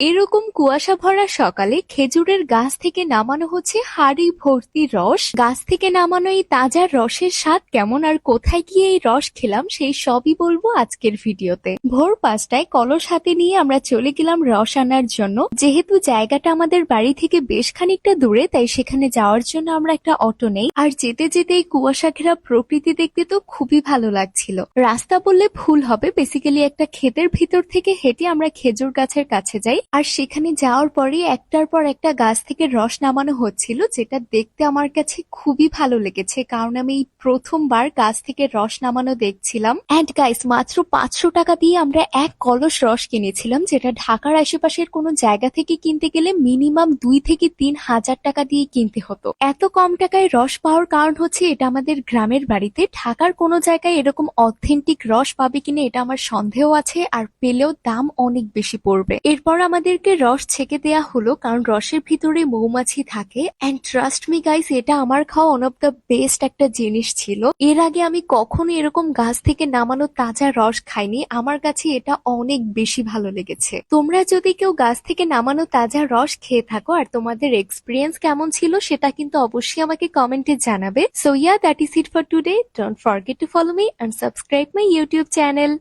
এরকম কুয়াশা ভরা সকালে খেজুরের গাছ থেকে নামানো হচ্ছে হাড়ি ভর্তি রস। গাছ থেকে নামানো এই তাজা রসের স্বাদ কেমন আর কোথায় গিয়ে এই রস খেলাম সেই সবই বলব আজকের ভিডিওতে। ভোর পাঁচটায় কলস হাতে নিয়ে আমরা চলে গেলাম রস আনার জন্য। যেহেতু জায়গাটা আমাদের বাড়ি থেকে বেশ খানিকটা দূরে, তাই সেখানে যাওয়ার জন্য আমরা একটা অটো নেই। আর যেতে যেতে এই কুয়াশা ঘেরা প্রকৃতি দেখতে তো খুবই ভালো লাগছিল। রাস্তা বললে ভুল হবে। বেসিক্যালি একটা ক্ষেতের ভিতর থেকে হেঁটে আমরা খেজুর গাছের কাছে যাই। আর সেখানে যাওয়ার পরে একটার পর একটা গাছ থেকে রস নামানো হচ্ছিল, যেটা দেখতে আমার কাছে খুবই ভালো লেগেছে, কারণ আমি এই প্রথমবার গাছ থেকে রস নামানো দেখছিলাম। অ্যান্ড গাইস মাত্র পাঁচশো টাকা দিয়ে আমরা এক কলস রস কিনেছিলাম, যেটা ঢাকার আশেপাশের কোনো জায়গা থেকে কিনতে গেলে মিনিমাম দুই থেকে তিন হাজার টাকা দিয়ে কিনতে হতো। এত কম টাকায় রস পাওয়ার কারণ হচ্ছে এটা আমাদের গ্রামের বাড়িতে। ঢাকার কোনো জায়গায় এরকম অথেন্টিক রস পাবে কিনা এটা আমার সন্দেহ আছে, আর পেলেও দাম অনেক বেশি পড়বে। এরপর আমাদেরকে রস ছেঁকে দেয়া হলো কারণ রসের ভিতরে মৌমাছি থাকে। অ্যান্ড ট্রাস্ট মি গাইস এটা আমার খাওয়া ওয়ান অফ দ্য বেস্ট একটা জিনিস ছিল। এর আগে আমি কখনো এরকম গাছ থেকে নামানো তাজা রস খাইনি। আমার কাছে এটা অনেক বেশি ভালো লেগেছে। তোমরা যদি কেউ গাছ থেকে নামানো তাজা রস খেয়ে থাকো আর তোমাদের এক্সপিরিয়েন্স কেমন ছিল সেটা কিন্তু অবশ্যই আমাকে কমেন্টে জানাবে। So yeah that is it for today don't forget to follow me and subscribe my YouTube channel